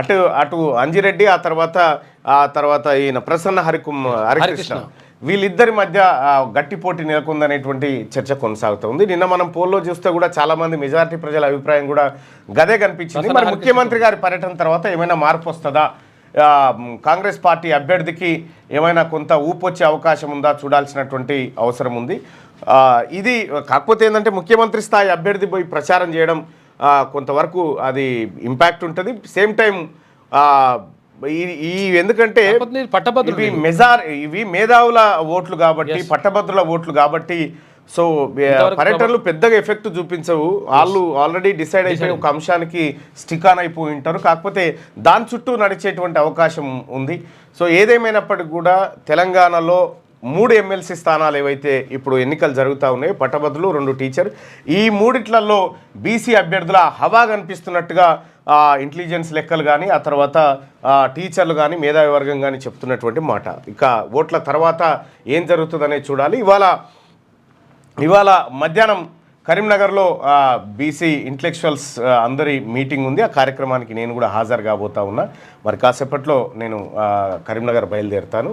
అటు అటు అంజిరెడ్డి ఆ తర్వాత ఆ తర్వాత ఈయన ప్రసన్న హరికుమ్ హరికృష్ణ. వీళ్ళిద్దరి మధ్య గట్టి పోటీ నెలకొందనేటువంటి చర్చ కొనసాగుతుంది. నిన్న మనం పోల్లో చూస్తే కూడా చాలా మంది మెజారిటీ ప్రజల అభిప్రాయం కూడా గదే కనిపించింది. మరి ముఖ్యమంత్రి గారి పర్యటన తర్వాత ఏమైనా మార్పు వస్తుందా? కాంగ్రెస్ పార్టీ అభ్యర్థికి ఏమైనా కొంత ఊపు వచ్చే అవకాశం ఉందా? చూడాల్సినటువంటి అవసరం ఉంది. ఇది కాకపోతే ఏంటంటే ముఖ్యమంత్రి స్థాయి అభ్యర్థి పోయి ప్రచారం చేయడం కొంతవరకు అది ఇంపాక్ట్ ఉంటుంది. సేమ్ టైం ఈ- ఎందుకంటే పట్టభద్రులు మెజార్ ఇవి మేధావుల ఓట్లు కాబట్టి పట్టభద్రుల ఓట్లు కాబట్టి సో పర్యటనలు పెద్దగా ఎఫెక్ట్ చూపించవు. వాళ్ళు ఆల్రెడీ డిసైడ్ అయిపోయి ఒక అంశానికి స్టిక్ ఆన్ అయిపోయి ఉంటారు. కాకపోతే దాని చుట్టూ నడిచేటువంటి అవకాశం ఉంది. సో ఏదేమైనప్పటికీ కూడా తెలంగాణలో మూడు ఎమ్మెల్సీ స్థానాలు ఏవైతే ఇప్పుడు ఎన్నికలు జరుగుతూ ఉన్నాయో పట్టభద్రులు రెండు టీచర్ ఈ మూడిట్లలో బీసీ అభ్యర్థుల హవా కనిపిస్తున్నట్టుగా ఇంటెలిజెన్స్ లెక్కలు కానీ ఆ తర్వాత టీచర్లు కానీ మేధావి వర్గం కానీ చెప్తున్నటువంటి మాట. ఇక ఓట్ల తర్వాత ఏం జరుగుతుందనేది చూడాలి. ఇవాళ ఇవాళ మధ్యాహ్నం కరీంనగర్లో బీసీ ఇంటలెక్చువల్స్ అందరి మీటింగ్ ఉంది. ఆ కార్యక్రమానికి నేను కూడా హాజరు కాబోతా ఉన్నా. మరి కాసేపట్లో నేను కరీంనగర్ బయలుదేరుతాను.